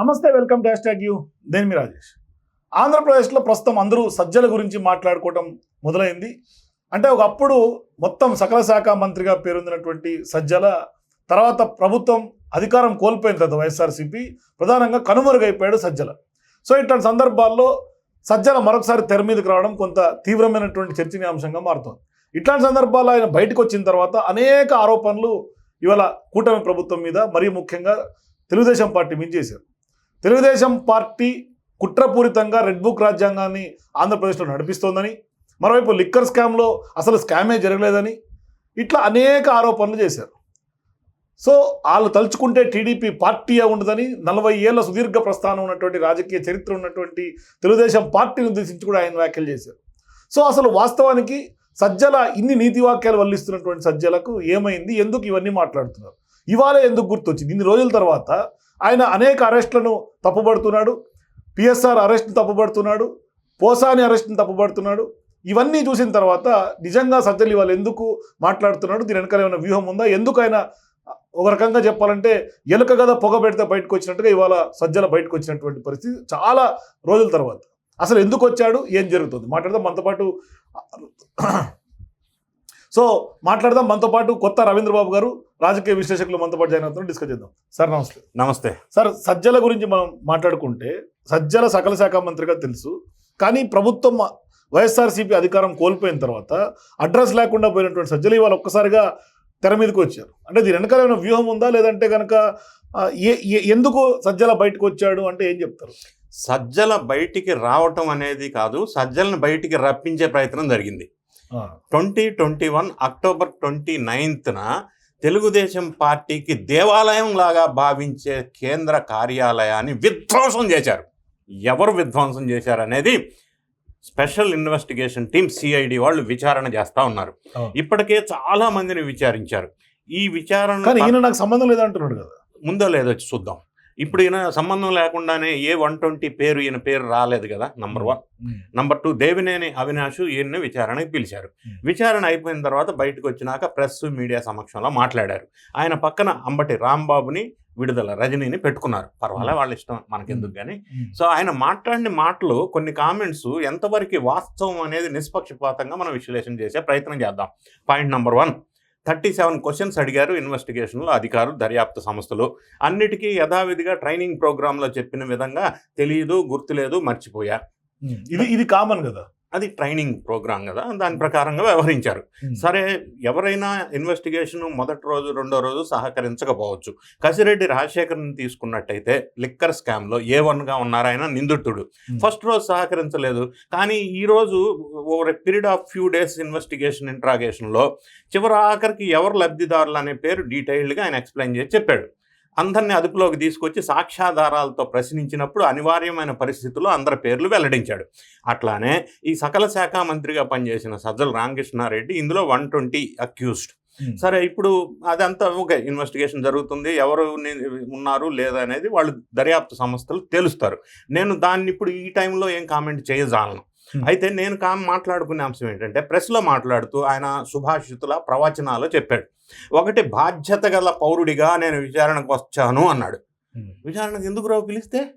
నమస్తే welcome dash tag you. నేను మీ రాజేష్. ఆంధ్రప్రదేశ్లో ప్రస్తుతం అందరూ సజ్జల గురించి మాట్లాడుకోవటం మొదలైంది. అంటే ఒకప్పుడు మొత్తం సకల శాఖ మంత్రిగా పేరొందినటువంటి సజ్జల తర్వాత ప్రభుత్వం అధికారం కోల్పోయిన తర్వాత వైఎస్ఆర్సీపీ ప్రధానంగా కనుమరుగైపోయాడు సజ్జల. సో ఇట్లాంటి సందర్భాల్లో సజ్జల మరొకసారి తెర మీదకి రావడం కొంత తీవ్రమైనటువంటి చర్చనీయాంశంగా మారుతోంది. ఇట్లాంటి సందర్భాల్లో ఆయన బయటకు వచ్చిన తర్వాత అనేక ఆరోపణలు ఇవాళ కూటమి ప్రభుత్వం మీద మరీ ముఖ్యంగా తెలుగుదేశం పార్టీ మీద చేశారు. తెలుగుదేశం పార్టీ కుట్రపూరితంగా రెడ్ బుక్ రాజ్యాంగాన్ని ఆంధ్రప్రదేశ్లో నడిపిస్తోందని మరోవైపు లిక్కర్ స్కామ్లో అసలు స్కామే జరగలేదని ఇట్లా అనేక ఆరోపణలు చేశారు. సో వాళ్ళు తలుచుకుంటే టీడీపీ పార్టీ ఉండదని నలభై ఏళ్ళ సుదీర్ఘ ప్రస్థానం ఉన్నటువంటి రాజకీయ చరిత్ర ఉన్నటువంటి తెలుగుదేశం పార్టీని ఉద్దేశించి కూడా ఆయన వ్యాఖ్యలు చేశారు. సో అసలు వాస్తవానికి సజ్జల ఇన్ని నీతి వాక్యాలు వల్లిస్తున్నటువంటి సజ్జలకు ఏమైంది? ఎందుకు ఇవన్నీ మాట్లాడుతున్నారు? ఇవాళ ఎందుకు గుర్తొచ్చింది? ఇన్ని రోజుల తర్వాత ఆయన అనేక అరెస్టులను తప్పుబడుతున్నాడు. పిఎస్ఆర్ అరెస్ట్ని తప్పుబడుతున్నాడు. పోసాని అరెస్ట్ని తప్పుబడుతున్నాడు. ఇవన్నీ చూసిన తర్వాత నిజంగా సజ్జలు ఇవాళ ఎందుకు మాట్లాడుతున్నాడు? దీని వెనకాల ఏమైనా వ్యూహం ఉందా? ఎందుకు ఆయన ఒక రకంగా చెప్పాలంటే ఎలుక కదా పొగ పెడితే బయటకు వచ్చినట్టుగా ఇవాళ సజ్జల బయటకు వచ్చినటువంటి పరిస్థితి చాలా రోజుల తర్వాత. అసలు ఎందుకు వచ్చాడు? ఏం జరుగుతుంది? మాట్లాడదాం. మనతో పాటు సో మాట్లాడదాం. మనతో పాటు కొత్త రవీంద్రబాబు గారు రాజకీయ విశ్లేషకులు మనతో పాటు జాయిన్ అవుతున్నారు. డిస్కస్ చేద్దాం. సార్ నమస్తే. నమస్తే. సార్ సజ్జల గురించి మనం మాట్లాడుకుంటే సజ్జల సకల శాఖ మంత్రిగా తెలుసు. కానీ ప్రభుత్వం వైఎస్ఆర్సీపీ అధికారం కోల్పోయిన తర్వాత అడ్రస్ లేకుండా పోయినటువంటి సజ్జలు ఇవాళ ఒక్కసారిగా తెర మీదకి వచ్చారు. అంటే దీని వెనకాల ఏమైనా వ్యూహం ఉందా? లేదంటే కనుక ఎందుకు సజ్జల బయటకు వచ్చాడు? అంటే ఏం చెప్తారు? సజ్జల బయటికి రావటం అనేది కాదు సజ్జలను బయటికి రప్పించే ప్రయత్నం జరిగింది. Twenty twenty one October twenty నైన్త్న Telugu Desam పార్టీకి దేవాలయం లాగా భావించే కేంద్ర కార్యాలయాన్ని విధ్వంసం చేశారు. ఎవరు విధ్వంసం చేశారు అనేది స్పెషల్ ఇన్వెస్టిగేషన్ టీం సిఐడి వాళ్ళు విచారణ చేస్తా ఉన్నారు. ఇప్పటికే చాలా మందిని విచారించారు. ఈ విచారణ నాకు సంబంధం లేదంటున్నాడు కదా. ముందో లేదో చూద్దాం. ఇప్పుడు ఈయన సంబంధం లేకుండానే ఏ వన్ ట్వంటీ పేరు ఈయన పేరు రాలేదు కదా number one number two Devineni Avinash ఈయన్ని విచారణకి పిలిచారు. Hmm. విచారణ అయిపోయిన తర్వాత బయటకు వచ్చినాక ప్రెస్ మీడియా సమక్షంలో మాట్లాడారు. ఆయన పక్కన అంబటి రాంబాబుని విడుదల రజనీని పెట్టుకున్నారు. పర్వాలే వాళ్ళ ఇష్టం మనకెందుకు కానీ సో ఆయన మాట్లాడిన మాటలు కొన్ని కామెంట్స్ ఎంతవరకు వాస్తవం అనేది నిష్పక్షపాతంగా మనం విశ్లేషణ చేసే ప్రయత్నం చేద్దాం. Point number one thirty seven questions అడిగారు ఇన్వెస్టిగేషన్లో అధికారులు దర్యాప్తు సంస్థలు. అన్నిటికీ యథావిధిగా ట్రైనింగ్ ప్రోగ్రాంలో చెప్పిన విధంగా తెలియదు గుర్తులేదు మర్చిపోయా ఇది ఇది కామన్ కదా? అది ట్రైనింగ్ ప్రోగ్రామ్ కదా దాని ప్రకారంగా వ్యవహరించారు. సరే ఎవరైనా ఇన్వెస్టిగేషన్ మొదటి రోజు రెండో రోజు సహకరించకపోవచ్చు. కసిరెడ్డి రాజశేఖర్ని తీసుకున్నట్టయితే లిక్కర్ స్కామ్లో ఏ వన్గా ఉన్నారు ఆయన నిందితుడు. ఫస్ట్ రోజు సహకరించలేదు. కానీ ఈ రోజు over period of few days investigation ఇంట్రాగేషన్లో చివరి ఆఖరికి ఎవరు లబ్ధిదారులు అనే పేరు డీటెయిల్డ్గా ఆయన ఎక్స్ప్లెయిన్ చేసి చెప్పాడు. అందరినీ అదుపులోకి తీసుకొచ్చి సాక్ష్యాధారాలతో ప్రశ్నించినప్పుడు అనివార్యమైన పరిస్థితుల్లో అందరి పేర్లు వెల్లడించాడు. అట్లానే ఈ సకల శాఖ మంత్రిగా పనిచేసిన సజ్జల రామకృష్ణారెడ్డి ఇందులో వన్ ట్వంటీ అక్యూస్డ్ సరే ఇప్పుడు అదంతా ఓకే ఇన్వెస్టిగేషన్ జరుగుతుంది. ఎవరు ఉన్నారు లేదా అనేది వాళ్ళు దర్యాప్తు సంస్థలు తెలుస్తారు. నేను దాన్ని ఇప్పుడు ఈ టైంలో ఏం కామెంట్ చేయజాలను. అయితే నేను కా మాట్లాడుకునే అంశం ఏంటంటే ప్రెస్లో మాట్లాడుతూ ఆయన సుభాషితుల ప్రవచనాలు చెప్పాడు. ఒకటి బాధ్యత గల పౌరుడిగా నేను విచారణకు వచ్చాను అన్నాడు. విచారణకు ఎందుకు రావు పిలిస్తే?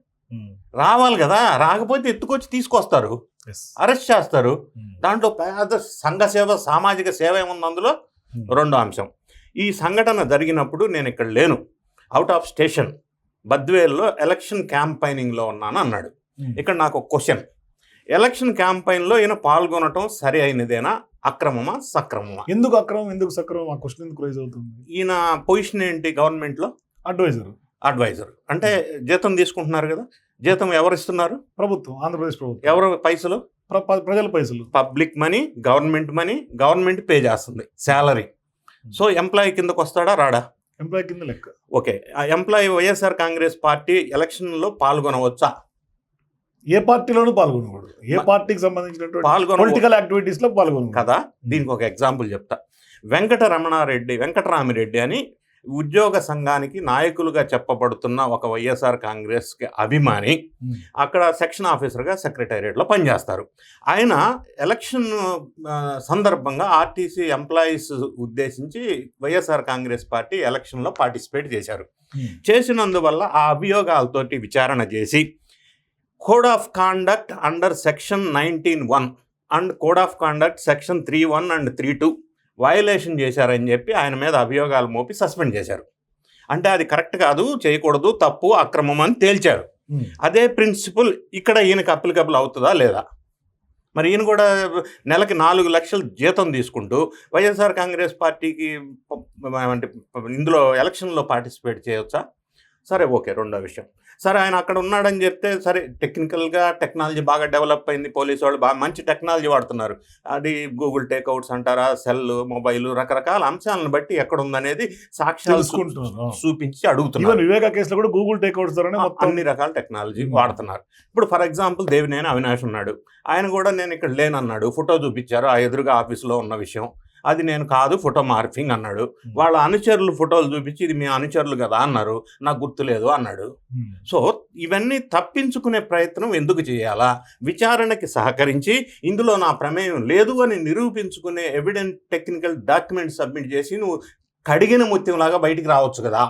రావాలి కదా రాకపోతే ఎత్తుకొచ్చి తీసుకొస్తారు. అరెస్ట్ చేస్తారు. దాంట్లో పేద సంఘ సేవ సామాజిక సేవ ఏముంది అందులో? రెండో అంశం. ఈ సంఘటన జరిగినప్పుడు నేను ఇక్కడ లేను. అవుట్ ఆఫ్ స్టేషన్ బద్వేల్లో ఎలక్షన్ క్యాంపైనింగ్లో ఉన్నాను అన్నాడు. ఇక్కడ నాకు ఒక క్వశ్చన్. ఎలక్షన్ క్యాంపైన్లో ఈయన పాల్గొనటం సరి అయినదేనా? అక్రమమా సక్రమమా? ఎందుకు అక్రమం ఎందుకు సక్రమం? ఆ క్వశ్చన్ ఎందుకు రైజ్ అవుతుంది? ఈయన పొజిషన్ ఏంటి గవర్నమెంట్లో? అడ్వైజర్. అడ్వైజర్. అంటే జీతం తీసుకుంటున్నారు కదా? జీతం ఎవరు ఇస్తున్నారు ప్రభుత్వం ఆంధ్రప్రదేశ్ ప్రభుత్వం. ఎవరు పైసలు? ప్ర- ప్ర- ప్రజల పైసలు. Public money government money government pay చేస్తుంది శాలరీ. సో ఎంప్లాయీ కిందకు వస్తాడా రాడా? ఎంప్లాయ్ కింద లెక్క. ఓకే. ఆ ఎంప్లాయీ వైఎస్ఆర్ కాంగ్రెస్ పార్టీ ఎలక్షన్లో పాల్గొనవచ్చా? ఏ పార్టీలోనూ పాల్గొనకూడదు. ఏ పార్టీకి సంబంధించినటువంటి పాల్గొన పొలిటికల్ యాక్టివిటీస్లో పాల్గొనకూడదు. కదా? దీనికి ఒక ఎగ్జాంపుల్ చెప్తా. వెంకట రమణారెడ్డి వెంకటరామిరెడ్డి అని ఉద్యోగ సంఘానికి నాయకులుగా చెప్పబడుతున్న ఒక వైఎస్ఆర్ కాంగ్రెస్కి అభిమాని. అక్కడ సెక్షన్ ఆఫీసర్గా సెక్రటేరియట్లో పనిచేస్తారు. ఆయన ఎలక్షన్ సందర్భంగా ఆర్టీసీ ఎంప్లాయీస్ ఉద్దేశించి వైఎస్ఆర్ కాంగ్రెస్ పార్టీ ఎలక్షన్లో పార్టిసిపేట్ చేశారు. చేసినందువల్ల ఆ అభియోగాలతోటి విచారణ చేసి code of conduct under section nineteen one and code of conduct section three one and three two violation చేశారని చెప్పి ఆయన మీద అభియోగాలు మోపి సస్పెండ్ చేశారు. అంటే అది కరెక్ట్ కాదు చేయకూడదు తప్పు అక్రమం అని తేల్చారు. ఉమ్. అదే ప్రిన్సిపల్ ఇక్కడ ఈయనకి అప్లికబుల్ అవుతుందా లేదా? మరి ఈయన కూడా నెలకి నాలుగు లక్షలు జీతం తీసుకుంటూ వైఎస్ఆర్ కాంగ్రెస్ పార్టీకి ఇందులో ఎలక్షన్లో పార్టిసిపేట్ చేయొచ్చా? సరే ఓకే రెండో విషయం. సరే ఆయన అక్కడ ఉన్నాడని చెప్తే సరే టెక్నికల్గా టెక్నాలజీ బాగా డెవలప్ అయింది పోలీసు వాళ్ళు బాగా మంచి టెక్నాలజీ వాడుతున్నారు. అది గూగుల్ టేక్అవుట్స్ అంటారా సెల్ మొబైల్ రకరకాల అంశాలను బట్టి ఎక్కడ ఉందనేది సాక్ష్యాలు. చూపించి అడుగుతున్నారు. వివేక కేసులో కూడా గూగుల్ టేక్అవుట్స్ అన్ని రకాల టెక్నాలజీ. వాడుతున్నారు. ఇప్పుడు ఫర్ ఎగ్జాంపుల్ దేవినేని అవినాష్ ఉన్నాడు. ఆయన కూడా నేను ఇక్కడ లేనన్నాడు. ఫోటో చూపించారు. ఆ ఎదురుగా ఆఫీస్లో ఉన్న విషయం. అది నేను కాదు ఫోటో మార్ఫింగ్ అన్నాడు. వాళ్ళ అనుచరులు ఫోటోలు చూపించి ఇది మీ అనుచరులు కదా అన్నారు. నాకు గుర్తులేదు అన్నాడు. సో ఇవన్నీ తప్పించుకునే ప్రయత్నం ఎందుకు చేయాలా? విచారణకి సహకరించి ఇందులో నా ప్రమేయం లేదు అని నిరూపించుకునే ఎవిడెంట్ టెక్నికల్ డాక్యుమెంట్ సబ్మిట్ చేసి నువ్వు కడిగిన ముత్యంలాగా బయటికి రావచ్చు కదా.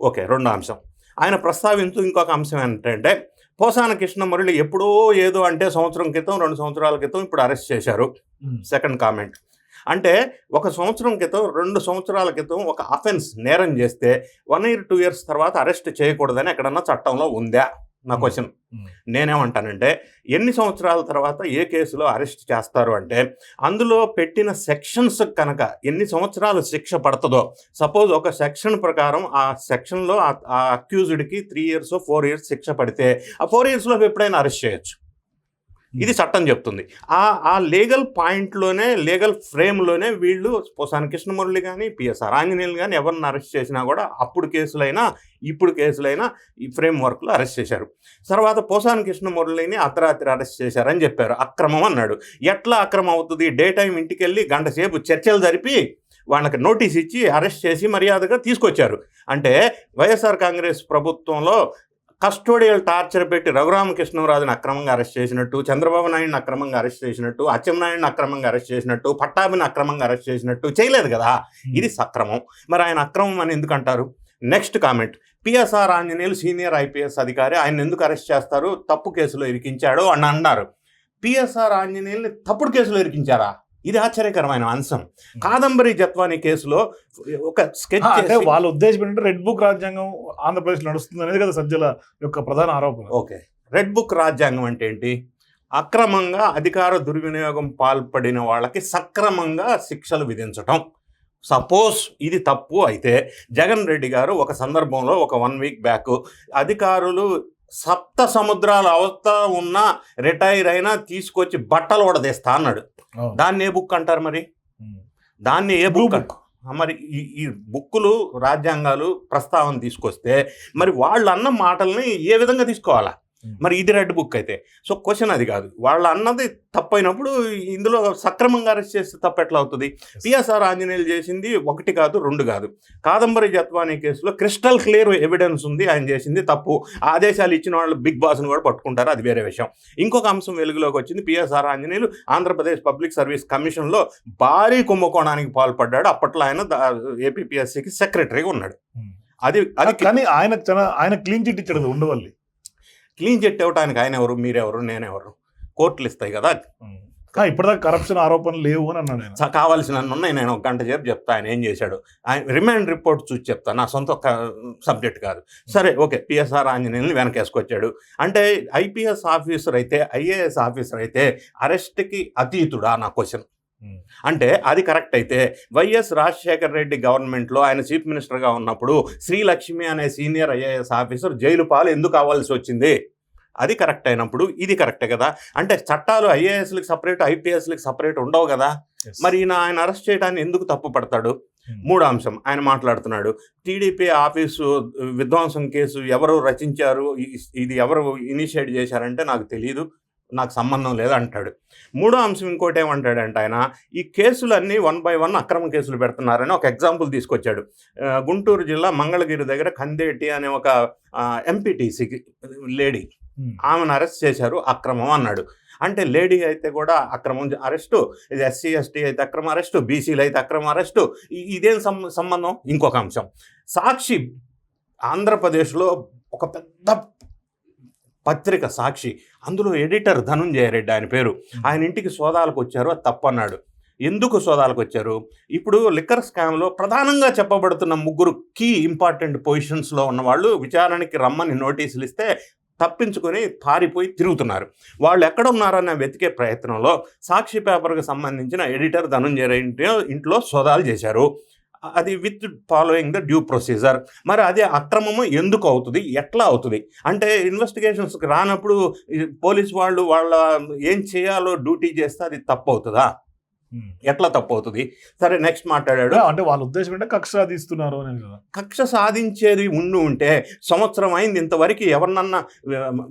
ఓకే రెండో అంశం. ఆయన ప్రస్తావించు ఇంకొక అంశం ఏంటంటే పోసాన కృష్ణమురళి ఎప్పుడో ఏదో అంటే సంవత్సరం క్రితం రెండు సంవత్సరాల క్రితం ఇప్పుడు అరెస్ట్ చేశారు. సెకండ్ కామెంట్ అంటే ఒక సంవత్సరం క్రితం రెండు సంవత్సరాల క్రితం ఒక అఫెన్స్ నేరం చేస్తే వన్ ఇయర్ టూ ఇయర్స్ తర్వాత అరెస్ట్ చేయకూడదని ఎక్కడన్నా చట్టంలో ఉందా? నా క్వశ్చన్. నేనేమంటానంటే ఎన్ని సంవత్సరాల తర్వాత ఏ కేసులో అరెస్ట్ చేస్తారు అంటే అందులో పెట్టిన సెక్షన్స్ కనుక ఎన్ని సంవత్సరాలు శిక్ష పడుతుందో సపోజ్ ఒక సెక్షన్ ప్రకారం ఆ సెక్షన్లో ఆ అక్యూజ్డ్కి త్రీ ఇయర్స్ ఫోర్ ఇయర్స్ శిక్ష పడితే ఆ ఫోర్ ఇయర్స్లో ఎప్పుడైనా అరెస్ట్ చేయొచ్చు. ఇది చట్టం చెప్తుంది. ఆ ఆ లీగల్ పాయింట్లోనే లీగల్ ఫ్రేమ్లోనే వీళ్ళు పోసాని కృష్ణమురళి కానీ పిఎస్ఆర్ ఆంజనేయులు కానీ ఎవరిని అరెస్ట్ చేసినా కూడా అప్పుడు కేసులైనా ఇప్పుడు కేసులైనా ఈ ఫ్రేమ్ వర్క్లో అరెస్ట్ చేశారు. తర్వాత పోసాని కృష్ణమురళిని అర్ధరాత్రి అరెస్ట్ చేశారని చెప్పారు. అక్రమం అన్నాడు. ఎట్లా అక్రమం అవుతుంది? డే టైం ఇంటికి వెళ్ళి గంట సేపు చర్చలు జరిపి వాళ్ళకి నోటీస్ ఇచ్చి అరెస్ట్ చేసి మర్యాదగా తీసుకొచ్చారు. అంటే వైఎస్ఆర్ కాంగ్రెస్ ప్రభుత్వంలో కస్టోడియల్ టార్చర్ పెట్టి రఘురామకృష్ణరాజుని అక్రమంగా అరెస్ట్ చేసినట్టు చంద్రబాబు నాయుడిని అక్రమంగా అరెస్ట్ చేసినట్టు అచ్చెన్నాయుడిని అక్రమంగా అరెస్ట్ చేసినట్టు పట్టాభిని అక్రమంగా అరెస్ట్ చేసినట్టు చేయలేదు కదా. ఇది సక్రమం. మరి ఆయన అక్రమం అని ఎందుకు అంటారు? Next comment. PSR Anjaneyulu senior IPS అధికారి ఆయన ఎందుకు అరెస్ట్ చేస్తారు? తప్పు కేసులో ఇరికించాడు అని అన్నారు. పిఎస్ఆర్ ఆంజనేయుల్ని తప్పుడు కేసులో ఇరికించారా? ఇది ఆశ్చర్యకరమైన అంశం. కాదంబరి జత్వాని కేసులో ఒక స్కెచ్ అంటే వాళ్ళ ఉద్దేశం ఏంటంటే రెడ్ బుక్ రాజ్యాంగం ఆంధ్రప్రదేశ్ నడుస్తుంది అనేది కదా సజ్జల యొక్క ప్రధాన ఆరోపణ. ఓకే. రెడ్ బుక్ రాజ్యాంగం అంటే ఏంటి? అక్రమంగా అధికార దుర్వినియోగం పాల్పడిన వాళ్ళకి సక్రమంగా శిక్షలు విధించటం. సపోజ్ ఇది తప్పు అయితే జగన్ రెడ్డి గారు ఒక సందర్భంలో ఒక వన్ వీక్ బ్యాక్ అధికారులు సప్త సముద్రాల అవత ఉన్న రిటైర్ అయినా తీసుకొచ్చి బట్టలు ఉడదీస్తా అన్నాడు. దాన్ని ఏ బుక్ అంటారు మరి. దాన్ని ఏ బుక్ అంట- మరి ఈ ఈ బుక్కులు రాజ్యాంగాలు ప్రస్తావన తీసుకొస్తే మరి వాళ్ళు అన్న మాటల్ని ఏ విధంగా తీసుకోవాలా. మరి ఇది రెడ్ బుక్ అయితే. సో క్వశ్చన్ అది కాదు. వాళ్ళు అన్నది తప్పైనప్పుడు ఇందులో సక్రమంగా అరెస్ట్ చేస్తే తప్పు ఎట్లా అవుతుంది? పిఎస్ఆర్ ఆంజనేయులు చేసింది ఒకటి కాదు రెండు కాదు. కాదంబరి జత్వానీ కేసులో క్రిస్టల్ క్లియర్ ఎవిడెన్స్ ఉంది ఆయన చేసింది తప్పు. ఆదేశాలు ఇచ్చిన వాళ్ళు బిగ్ బాస్ని కూడా పట్టుకుంటారు అది వేరే విషయం. ఇంకొక అంశం వెలుగులోకి వచ్చింది PSR Anjaneyulu Andhra Pradesh public service కమిషన్లో భారీ కుంభకోణానికి పాల్పడ్డాడు. అప్పట్లో ఆయన ఏపీఎస్సికి సెక్రటరీగా ఉన్నాడు. అది అది కానీ ఆయన ఆయన క్లీన్ చిట్ ఇచ్చాడు ఉండవల్లి. క్లీన్ చిట్ ఇవ్వడానికి ఆయన ఎవరు మీరెవరు? నేనెవరు? కోర్టులు ఇస్తాయి కదా ఇప్పటిదాకా కరప్షన్ ఆరోపణలు లేవు అని అన్నాడు కావాల్సిన ఉన్నాయి నేను ఒక గంట సేపు చెప్తా. ఆయన ఏం చేశాడు? ఆయన రిమాండ్ రిపోర్ట్ చూసి చెప్తా. నా సొంత సబ్జెక్ట్ కాదు. సరే ఓకే. పిఎస్ఆర్ ఆంజనేయుల్ని వెనకేసుకొచ్చాడు. అంటే ఐపీఎస్ ఆఫీసర్ అయితే ఐఏఎస్ ఆఫీసర్ అయితే అరెస్ట్కి అతీతుడా? నా క్వశ్చన్. అంటే అది కరెక్ట్ అయితే వైఎస్ రాజశేఖర రెడ్డి గవర్నమెంట్లో ఆయన చీఫ్ మినిస్టర్గా ఉన్నప్పుడు శ్రీలక్ష్మి అనే సీనియర్ ఐఏఎస్ ఆఫీసర్ జైలు పాలు ఎందుకు కావాల్సి వచ్చింది? అది కరెక్ట్ అయినప్పుడు ఇది కరెక్టే కదా? అంటే చట్టాలు ఐఏఎస్లకు సపరేట్ ఐపీఎస్లకు సపరేట్ ఉండవు కదా. మరి ఈయన ఆయన అరెస్ట్ చేయడాన్ని ఎందుకు తప్పు పడతాడు. మూడో అంశం ఆయన మాట్లాడుతున్నాడు. టీడీపీ ఆఫీసు విధ్వంసం కేసు ఎవరు రచించారు? ఇది ఎవరు ఇనిషియేట్ చేశారంటే నాకు తెలియదు నాకు సంబంధం లేదు అంటాడు మూడో అంశం ఇంకోటి ఏమంటాడంటే ఆయన ఈ కేసులన్నీ వన్ బై వన్ అక్రమ కేసులు పెడుతున్నారని ఒక ఎగ్జాంపుల్ తీసుకొచ్చాడు. గుంటూరు జిల్లా మంగళగిరి దగ్గర కందేటి అనే ఒక ఎంపీటీసీకి లేడీ. ఆమెను అరెస్ట్ చేశారు అక్రమం అన్నాడు. అంటే లేడీ అయితే కూడా అక్రమం అరెస్టు ఇది ఎస్సీ ఎస్టీ అయితే అక్రమ అరెస్టు బీసీలు అయితే అక్రమ అరెస్టు ఇదేం సంబంధం? ఇంకొక అంశం. సాక్షి ఆంధ్రప్రదేశ్లో ఒక పెద్ద పత్రిక సాక్షి. అందులో ఎడిటర్ ధనుంజయ రెడ్డి ఆయన పేరు. ఆయన ఇంటికి సోదాలకు వచ్చారు అది తప్పన్నాడు. ఎందుకు సోదాలకు వచ్చారు? ఇప్పుడు లిక్కర్ స్కామ్లో ప్రధానంగా చెప్పబడుతున్న ముగ్గురు కీ ఇంపార్టెంట్ పొజిషన్స్లో ఉన్న వాళ్ళు విచారణకి రమ్మని నోటీసులు ఇస్తే తప్పించుకొని పారిపోయి తిరుగుతున్నారు. వాళ్ళు ఎక్కడ ఉన్నారన్న వెతికే ప్రయత్నంలో సాక్షి పేపర్కి సంబంధించిన ఎడిటర్ ధనుంజయ ఇంట్లో సోదాలు చేశారు. అది with following the due procedure మరి అది అక్రమము ఎందుకు అవుతుంది? ఎట్లా అవుతుంది? అంటే ఇన్వెస్టిగేషన్స్కి రానప్పుడు పోలీస్ వాళ్ళు వాళ్ళ ఏం చేయాలో డ్యూటీ చేస్తే అది తప్పు అవుతుందా ఎట్లా తప్పు అవుతుంది సరే నెక్స్ట్ మాట్లాడాడు. అంటే వాళ్ళ ఉద్దేశం ఏంటంటే కక్ష సాధిస్తున్నారు అనేది కదా. కక్ష సాధించేది ఉండి ఉంటే సంవత్సరం అయింది ఇంతవరకు ఎవరినన్నా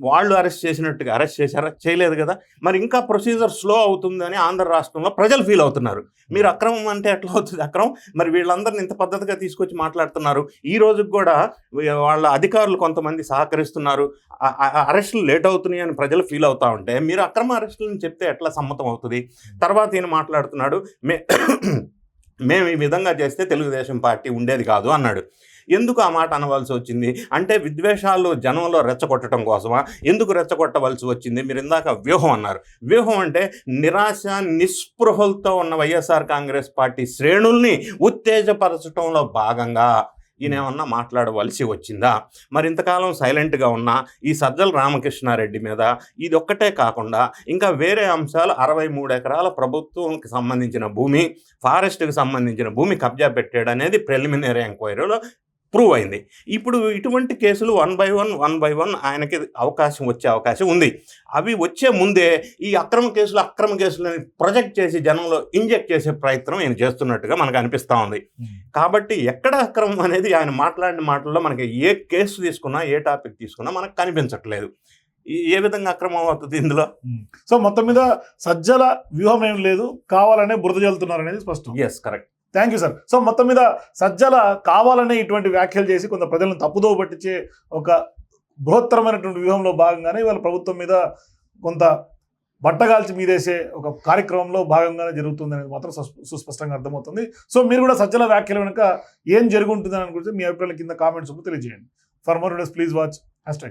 వాళ్ళు అరెస్ట్ చేసినట్టుగా అరెస్ట్ చేశారా? చేయలేదు కదా. మరి ఇంకా ప్రొసీజర్ స్లో అవుతుందని ఆంధ్ర రాష్ట్రంలో ప్రజలు ఫీల్ అవుతున్నారు. మీరు అక్రమం అంటే ఎట్లా అవుతుంది అక్రమం? మరి వీళ్ళందరిని ఇంత పద్ధతిగా తీసుకొచ్చి మాట్లాడుతున్నారు. ఈ రోజుకి కూడా వాళ్ళ అధికారులు కొంతమంది సహకరిస్తున్నారు. అరెస్టులు లేట్ అవుతున్నాయి అని ప్రజలు ఫీల్ అవుతా ఉంటే మీరు అక్రమ అరెస్టులను చెప్తే ఎట్లా సమ్మతం అవుతుంది? తర్వాత ఈయన మాట్లాడుతున్నాడు. మే మేము ఈ విధంగా చేస్తే తెలుగుదేశం పార్టీ ఉండేది కాదు అన్నాడు. ఎందుకు ఆ మాట అనవలసి వచ్చింది? అంటే విద్వేషాలు జనంలో రెచ్చగొట్టడం కోసమా? ఎందుకు రెచ్చగొట్టవలసి వచ్చింది? మీరు ఇందాక వ్యూహం అన్నారు. వ్యూహం అంటే నిరాశ నిస్పృహలతో ఉన్న వైఎస్ఆర్ కాంగ్రెస్ పార్టీ శ్రేణుల్ని ఉత్తేజపరచడంలో భాగంగా ఈయన ఏమన్నా మాట్లాడవలసి వచ్చిందా? మరి ఇంతకాలం సైలెంట్గా ఉన్న ఈ సజ్జల రామకృష్ణారెడ్డి మీద ఇది ఒక్కటే కాకుండా ఇంకా వేరే అంశాలు అరవై మూడు ఎకరాల ప్రభుత్వంకి సంబంధించిన భూమి ఫారెస్ట్కి సంబంధించిన భూమి కబ్జా పెట్టాడు అనేది ప్రిలిమినరీ ఎంక్వైరీలో ప్రూవ్ అయింది. ఇప్పుడు ఇటువంటి కేసులు one by one one by one ఆయనకి అవకాశం వచ్చే అవకాశం ఉంది. అవి వచ్చే ముందే ఈ అక్రమ కేసులు అక్రమ కేసులని ప్రొజెక్ట్ చేసి జనంలో ఇంజెక్ట్ చేసే ప్రయత్నం ఆయన చేస్తున్నట్టుగా మనకు అనిపిస్తూ ఉంది. కాబట్టి ఎక్కడ అక్రమం అనేది ఆయన మాట్లాడిన మాటల్లో మనకి ఏ కేసు తీసుకున్నా ఏ టాపిక్ తీసుకున్నా మనకు కనిపించట్లేదు. ఏ విధంగా అక్రమం అవుతుంది ఇందులో? సో మొత్తం మీద సజ్జల వ్యూహం ఏం లేదు. కావాలనే బురద జల్లుతున్నారు అనేది స్పష్టం. Yes correct thank you sir so మొత్తం మీద సజ్జల కావాలనే ఇటువంటి వ్యాఖ్యలు చేసి కొంత ప్రజలను తప్పుదోవ పట్టించే ఒక బృహత్తరమైనటువంటి వ్యూహంలో భాగంగానే ఇవాళ ప్రభుత్వం మీద కొంత బట్టగాల్చి మీదేసే ఒక కార్యక్రమంలో భాగంగానే జరుగుతుంది అనేది మాత్రం సుస్పష్టంగా అర్థమవుతుంది. సో మీరు కూడా సజ్జల వ్యాఖ్యల వెనుక ఏం జరుగుంటుంది అని గురించి మీ అభిప్రాయాల కింద కామెంట్స్ తెలియజేయండి. For more please watch hash